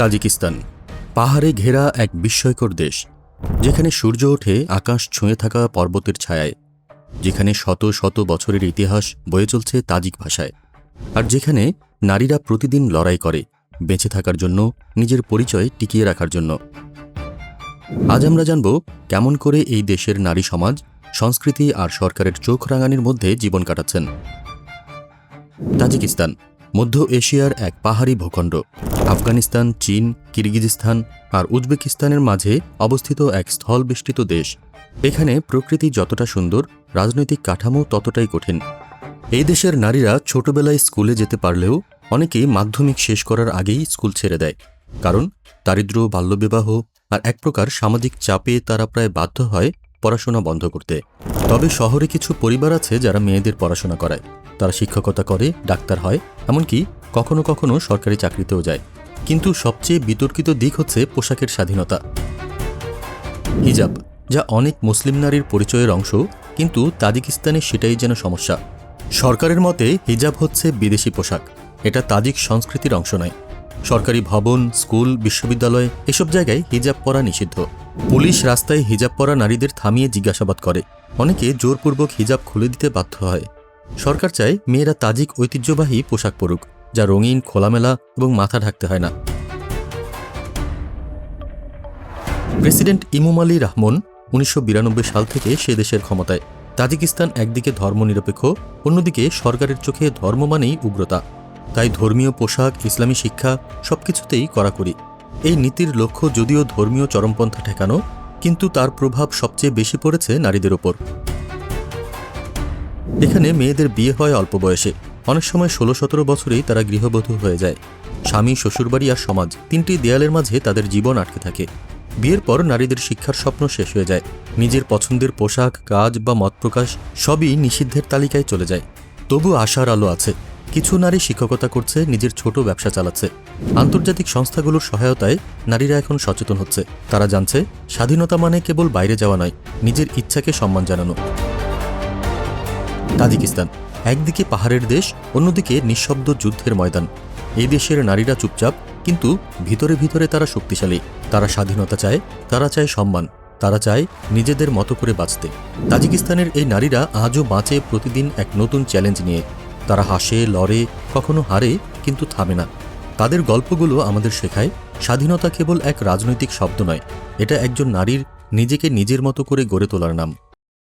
Tajikistan, পাহাড়ে ঘেরা এক বিস্ময়কর দেশ, যেখানে সূর্য ওঠে, আকাশ ছুঁয়ে থাকা পর্বতের ছায়ায়, যেখানে শত শত বছরের ইতিহাস বয়ে চলছে তাজিক ভাষায়, আর যেখানে নারীরা প্রতিদিন লড়াই করে, বেঁচে থাকার জন্য, নিজের পরিচয় টিকিয়ে রাখার জন্য। আজ আমরা জানব কেমন করে এই দেশের নারী সমাজ, সংস্কৃতি আর সরকারের চোখ রাঙানির মধ্যে জীবন কাটাচ্ছেন। তাজিকিস্তান, মধ্য এশিয়ার এক পাহাড়ি ভূখণ্ড। আফগানিস্তান, চীন, কিরগিজস্তান আর উজবেকিস্তানের মাঝে অবস্থিত এক স্থলবেষ্টিত দেশ। এখানে প্রকৃতি যতটা সুন্দর, রাজনৈতিক কাঠামো ততটাই কঠিন। এই দেশের নারীরা ছোটবেলায় স্কুলে যেতে পারলেও অনেকেই মাধ্যমিক শেষ করার আগেই স্কুল ছেড়ে দেয়। কারণ দারিদ্র্য, বাল্যবিবাহ আর এক প্রকার সামাজিক চাপে তারা প্রায় বাধ্য হয় পড়াশোনা বন্ধ করতে। তবে শহরে কিছু পরিবার আছে যারা মেয়েদের পড়াশোনা করায়। তারা শিক্ষকতা করে, ডাক্তার হয়, এমনকি কখনো কখনো সরকারি চাকরিতেও যায়। কিন্তু সবচেয়ে বিতর্কিত দিক হচ্ছে পোশাকের স্বাধীনতা। হিজাব, যা অনেক মুসলিম নারীর পরিচয়ের অংশ, কিন্তু তাজিকিস্তানে সেটাই যেন সমস্যা। সরকারের মতে হিজাব হচ্ছে বিদেশি পোশাক। এটা তাজিক সংস্কৃতির অংশ নয়। সরকারি ভবন, স্কুল, বিশ্ববিদ্যালয়, এসব জায়গায় হিজাব পরা নিষিদ্ধ। পুলিশ রাস্তায় হিজাব পরা নারীদের থামিয়ে জিজ্ঞাসাবাদ করে। অনেকে জোরপূর্বক হিজাব খুলে দিতে বাধ্য হয়। সরকার চায় মেয়েরা তাজিক ঐতিহ্যবাহী পোশাক পরুক। যা রঙিন, খোলামেলা এবং মাথা ঢাকতে হয় না। প্রেসিডেন্ট ইমুম আলী রহমান উনিশশো বিরানব্বই সাল থেকে সে দেশের ক্ষমতায়। তাজিকিস্তান একদিকে ধর্মনিরপেক্ষ, অন্যদিকে সরকারের চোখে ধর্ম মানেই উগ্রতা। তাই ধর্মীয় পোশাক, ইসলামী শিক্ষা সবকিছুতেই কড়াকড়ি। এই নীতির লক্ষ্য যদিও ধর্মীয় চরমপন্থা ঠেকানো, কিন্তু তার প্রভাব সবচেয়ে বেশি পড়েছে নারীদের ওপর। এখানে মেয়েদের বিয়ে হয় অল্প বয়সে। অনেক সময় ষোলো সতেরো বছরেই তারা গৃহবধূ হয়ে যায়। স্বামী, শ্বশুরবাড়ি আর সমাজ তিনটি দেয়ালের মাঝে তাদের জীবন আটকে থাকে। বিয়ের পর নারীদের শিক্ষার স্বপ্ন শেষ হয়ে যায়। নিজের পছন্দের পোশাক, কাজ বা মত প্রকাশ সবই নিষিদ্ধের তালিকায় চলে যায়। তবু আশার আলো আছে। কিছু নারী শিক্ষকতা করছে, নিজের ছোট ব্যবসা চালাচ্ছে। আন্তর্জাতিক সংস্থাগুলোর সহায়তায় নারীরা এখন সচেতন হচ্ছে। তারা জানছে, স্বাধীনতা মানে কেবল বাইরে যাওয়া নয়, নিজের ইচ্ছাকে সম্মান জানানো। তাজিকিস্তান একদিকে পাহাড়ের দেশ, অন্যদিকে নিঃশব্দ যুদ্ধের ময়দান। এই দেশের নারীরা চুপচাপ, কিন্তু ভিতরে ভিতরে তারা শক্তিশালী। তারা স্বাধীনতা চায়, তারা চায় সম্মান। তারা চায় নিজেদের মতো করে বাঁচতে। তাজিকিস্তানের এই নারীরা আজও বাঁচে প্রতিদিন এক নতুন চ্যালেঞ্জ নিয়ে। তারা হাসে, লড়ে, কখনো হারে, কিন্তু থামে না। তাদের গল্পগুলো আমাদের শেখায়, স্বাধীনতা কেবল এক রাজনৈতিক শব্দ নয়। এটা একজন নারীর নিজেকে নিজের মতো করে গড়ে তোলার নাম।